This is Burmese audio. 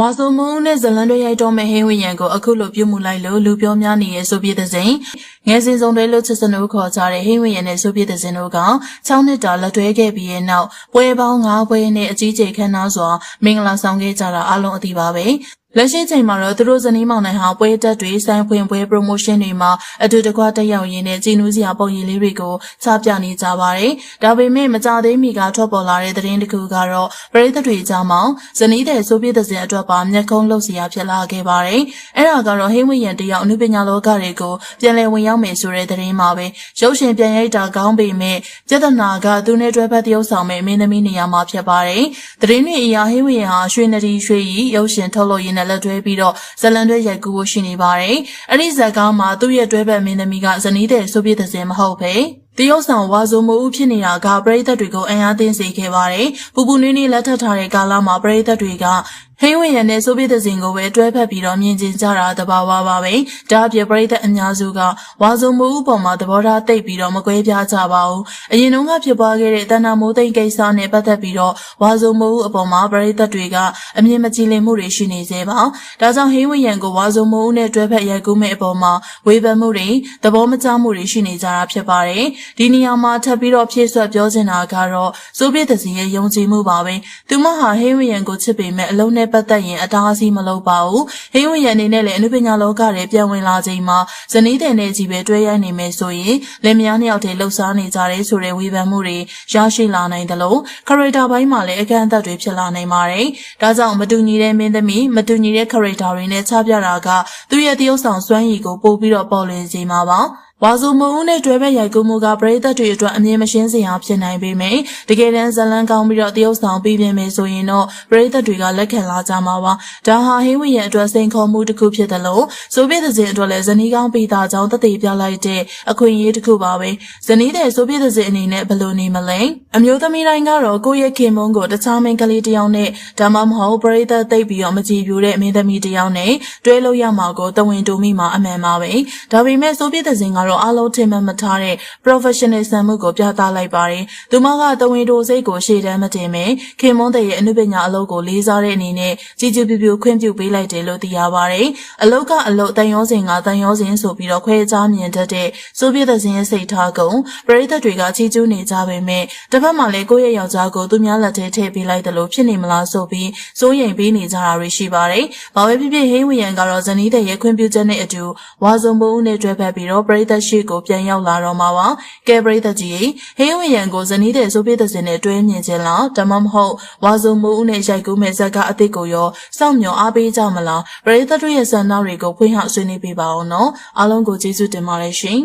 ဝါဆိုမုံနဲ့ဇလန်တွေရိုက်တော့မဲ့ဟင်းဝင်းရံကိုအခုလိုပြုတ်မှုလိုက်လို့လူပြောများနေရဲ့ဆိုပြတဲ့စဉ်ငယ်စဉ်ဆုံးတွေလို့ချစ်စနုခေါ်ကြတဲ့ဟင်းဝင်းရံနဲ့ဆိုပြတဲ့စဉ်တို့က6နှစ်တာလက်တွဲခဲ့ပြီးရဲ့နောက်ပွဲပေါင်း9ပွဲနဲ့အကြီးကျယ်ခမ်းနားစွာမင်္ဂလာဆောင်ခဲ့ကြတာအလုံးအသိပါပဲ လက်ရှိချိန်မှာတော့သူတို့ဇနီးမောင်နှံဟာပွဲတက်တွေဆိုင်ဖွင့်ပွဲ promotion တွေမှာအတူတကွတက်ရောက်ရင်းနဲ့ကြည်နူးစရာပုံရိပ်လေးတွေကိုချပြနေကြပါတယ်။ဒါပေမဲ့မကြသေးမီကထွက်ပေါ်လာတဲ့သတင်းတစ်ခုကတော့ပရိသတ်တွေကြားမှာဇနီးတဲ့ဆိုပြတဲ့စဉ်အတွက်ပါမျက်ခုံးလှုပ်စရာဖြစ်လာခဲ့ပါတယ်။အဲ့ဒါကတော့ဟိမ့်ဝင်းရန်တယောက်အနုပညာလောကတွေကိုပြန်လည်ဝင်ရောက်မယ်ဆိုတဲ့သတင်းမှာပဲရုပ်ရှင်ပြန်ရိုက်တာကောင်းပေမဲ့ပြဿနာကသူနဲ့တွဲဖက်တရုပ်ဆောင်မဲ့မင်းသမီးနေရာမှာဖြစ်ပါတယ်။သတင်းတွေအရာဟိမ့်ဝင်းရန်ဟာရွှေနဒီရွှေရီရုပ်ရှင်ထုတ်လို့ရင်းနဲ့လက်တွဲပြီးတော့ဇလန်တွဲရိုက်ကူးဖို့ရှိနေပါတယ်။အဲ့ဒီဇက်ကားမှာသူ့ရဲ့တွဲဖက်မင်းသမီးကဇနီးတဲ့ဆိုပြတဲ့စဉ်မဟုတ်ပဲတရုတ်ဆောင်ဝါဆိုမိုးဖြစ်နေတာကပရိသတ်တွေကိုအံ့အားသင့်စေခဲ့ပါတယ်။ပူပူနွေးနွေးလက်ထပ်ထားတဲ့ကာလမှာပရိသတ်တွေက ဟိန်းဝင်ရနဲ့ဆိုဗီယက်ဇင်ကိုပဲတွဲဖက်ပြီးတော့မြင်ကျင်ကြတာတဘာဝပါပဲ။ဒါအပြင်ပရိသတ်အများစုကဝါဆိုမိုးပေါ်မှာသဘောထားတိတ်ပြီးတော့မကွဲပြားကြပါဘူး။အရင်တုန်းကဖြစ်ပွားခဲ့တဲ့တဏ္ဍာမိုးသိမ့်ကိစ္စနဲ့ပတ်သက်ပြီးတော့ဝါဆိုမိုးအပေါ်မှာပရိသတ်တွေကအမြင်မကြည်လင်မှုတွေရှိနေသေးပါ။ဒါကြောင့်ဟိန်းဝင်ရကိုဝါဆိုမိုးနဲ့တွဲဖက်ရိုက်ကူးမဲ့အပေါ်မှာဝေဖန်မှုတွေသဘောမကျမှုတွေရှိနေကြတာဖြစ်ပါတယ်။ဒီနေရာမှာထပ်ပြီးတော့ဖြည့်ဆွတ်ပြောချင်တာကတော့ဆိုဗီယက်ဇင်ရဲ့ယုံကြည်မှုပါပဲ။သူမဟာဟိန်းဝင်ရကိုချစ်ပေမဲ့အလုံးနဲ့ပတ်သက်ရင်အတားအဆီးမလုပ်ပါဘူးဟိန်းဝရအနေနဲ့လည်းအနုပညာလောကတွေပြန်ဝင်လာချိန်မှာဇနီးတဲ့နဲ့ကြီးပဲတွဲရိုက်နေမယ်ဆိုရင်လင်မယားနှစ်ယောက်တည်းလှုပ်ရှားနေကြတယ်ဆိုတဲ့ဝေဖန်မှုတွေရရှိလာနိုင်တယ်လို့ခရိုက်တာပိုင်းမှာလည်းအကန့်အသတ်တွေဖြစ်လာနိုင်ပါတယ်ဒါကြောင့်မတူညီတဲ့မင်းသမီးမတူညီတဲ့ခရိုက်တာတွေနဲ့ချပြတာကသူ့ရဲ့တရုပ်ဆောင်စွမ်းရည်ကိုပို့ပြီးတော့ပေါ်လွင်စေမှာပါ ဝါစုမုံနဲ့တွဲဘက်ရိုက်ကူးမှုကပရိသတ်တွေအတွက်အမြင်မရှင်းစရာဖြစ်နိုင်ပေမယ့်တကယ်တမ်းဇလန်းကောင်းပြီးတော့တရုတ်ဆောင်ပြီးပြင်မယ်ဆိုရင်တော့ပရိသတ်တွေကလက်ခံလာကြမှာပါဒါဟာဟင်းဝီရဲ့အတွက်စိန်ခေါ်မှုတစ်ခုဖြစ်တယ်လို့ဆိုဗီယက်တစ်အတွက်လည်းဇနီးကောင်းပြီးသားကြောင့်တသက်ပြလိုက်တဲ့အခွင့်အရေးတစ်ခုပါပဲဇနီးတဲ့ဆိုဗီယက်တစ်အနေနဲ့ဘယ်လိုနေမလဲအမျိုးသမီးတိုင်းကတော့ကိုယ့်ရဲ့ခင်မုန်းကိုတခြားမိန်းကလေးတစ်ယောက်နဲ့ဒါမှမဟုတ်ပရိသတ်သိပ်ပြီးတော့မကြည်ပြူတဲ့မင်းသမီးတစ်ယောက်နဲ့တွဲလို့ရမှာကိုတဝင်တူမိမှာအမှန်ပါပဲဒါပေမဲ့ဆိုဗီယက်တစ်ကတော့အားလုံးထင်မှတ်မထားတဲ့ professional ဆန်မှုကိုပြသလိုက်ပါတယ်။သူမကတဝင်တိုစိတ်ကိုရှေ့တန်းမတင်ပဲခင်မွန်းတဲ့ရဲ့အနုပညာအလုပ်ကိုလေးစားတဲ့အနေနဲ့ကြီးကြီးပြူပြူခွင့်ပြုပေးလိုက်တယ်လို့သိရပါတယ်။အလုပ်ကအလုပ်တန်ရောစင်ကတန်ရောစင်ဆိုပြီးတော့ခွဲခြားမြင်တတ်တဲ့ဆိုဗီယက်ဇင်ရဲ့စိတ်ထားကုန်ပရိသတ်တွေကချီးကျူးနေကြပေမဲ့တစ်ဖက်မှာလည်းကိုယ့်ရဲ့ယောက်ျားကိုသူများလက်ထဲထည့်ပေးလိုက်တယ်လို့ဖြစ်နေမလားဆိုပြီးစိုးရိမ်ပေးနေကြတာတွေရှိပါတယ်။ဘာပဲဖြစ်ဖြစ်ဟိန်းဝီယန်ကတော့ဇနီးတဲ့ရဲ့ခွင့်ပြုချက်နဲ့အတူဝါစုံပုံဦးနဲ့တွဲဖက်ပြီးတော့ပရိသတ်ရှိကိုပြန်ရောက်လာတော့မှာပါကဲပရိသတ်ကြီးဟင်းဝရံကိုဇနီးတဲ့ဆိုပြတဲ့စင်နဲ့တွဲမြင်ခြင်းလားဒါမှမဟုတ်ဝါစုံမိုးဦးနဲ့ရိုက်ကူးမဲ့ဇက်ကအစ်စ်ကိုရောစောင့်မျှော်အားပေးကြမလားပရိသတ်တို့ရဲ့ဆန္ဒတွေကိုဖွင့်ဟဆွေးနွေးပေးပါအောင်နော်အားလုံးကိုကျေးဇူးတင်ပါတယ်ရှင်